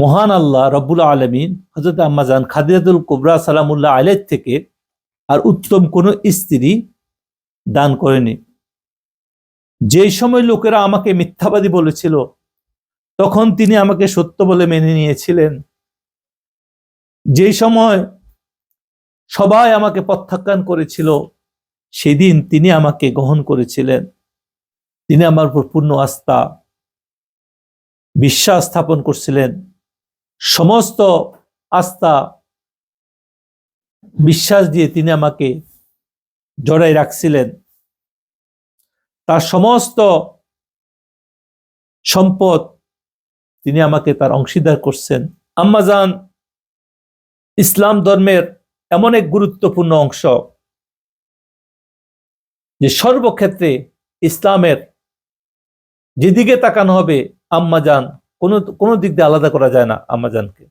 মহান আল্লাহ রব্বুল আলমিন হজরত আম্মাজান খাদিজাতুল কুবরা সালামুল্লাহ আলের থেকে আর উত্তম কোনো স্ত্রী দান করেনি। যেই সময় লোকেরা আমাকে মিথ্যাবাদী বলেছিল, তখন তিনি আমাকে সত্য বলে মেনে নিয়েছিলেন। যেই সময় সবাই আমাকে প্রত্যাখ্যান করেছিল, সেদিন তিনি আমাকে গ্রহণ করেছিলেন। তিনি আমার উপর পূর্ণ আস্থা, বিশ্বাস স্থাপন করছিলেন। সমস্ত আস্থা, বিশ্বাস দিয়ে তিনি আমাকে জড়াই রাখছিলেন। তার সমস্ত সম্পদ তিনি আমাকে তার অংশীদার করছেন। আম্মাজান ইসলাম ধর্মের এমন এক গুরুত্বপূর্ণ অংশ যে সর্বক্ষেত্রে ইসলামের যেদিকে তাকানো হবে আম্মাজান কোনো কোনো দিক দিয়ে আলাদা করা যায় না আম্মাজানকে।